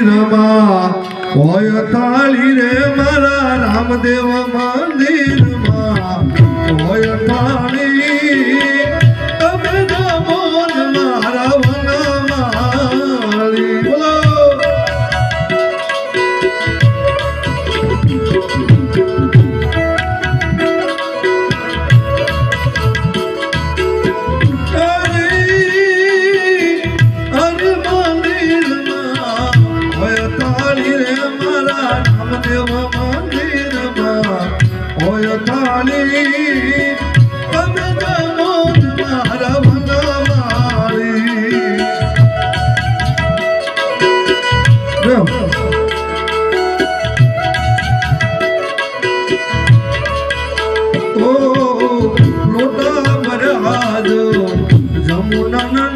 હોય થાળી રે મારા રામદેવ મંદિરમાં હોય થાળી તમે જ મારા વનમાળી બોલો. અરે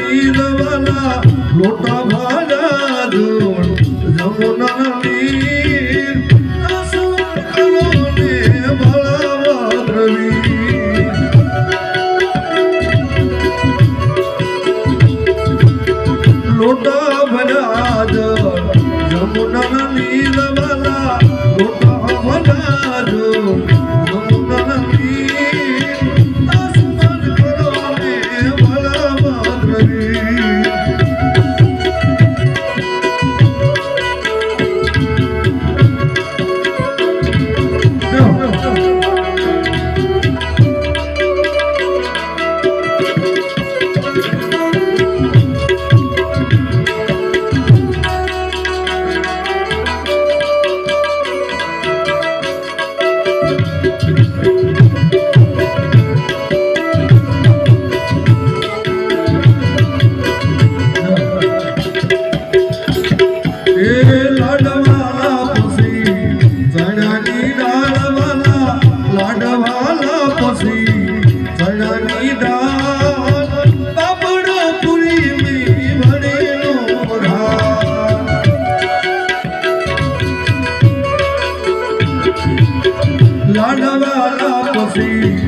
નીરવાલા લોટા ભરાજો જમુના નીર અસુર કરો ને ભળવા દ્રવી લોટા ભરાજ 你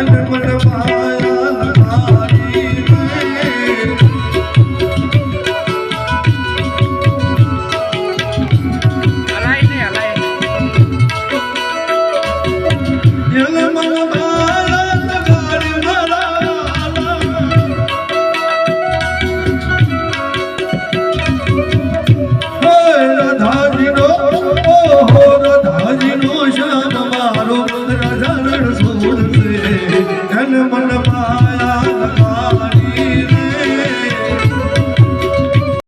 Cantemos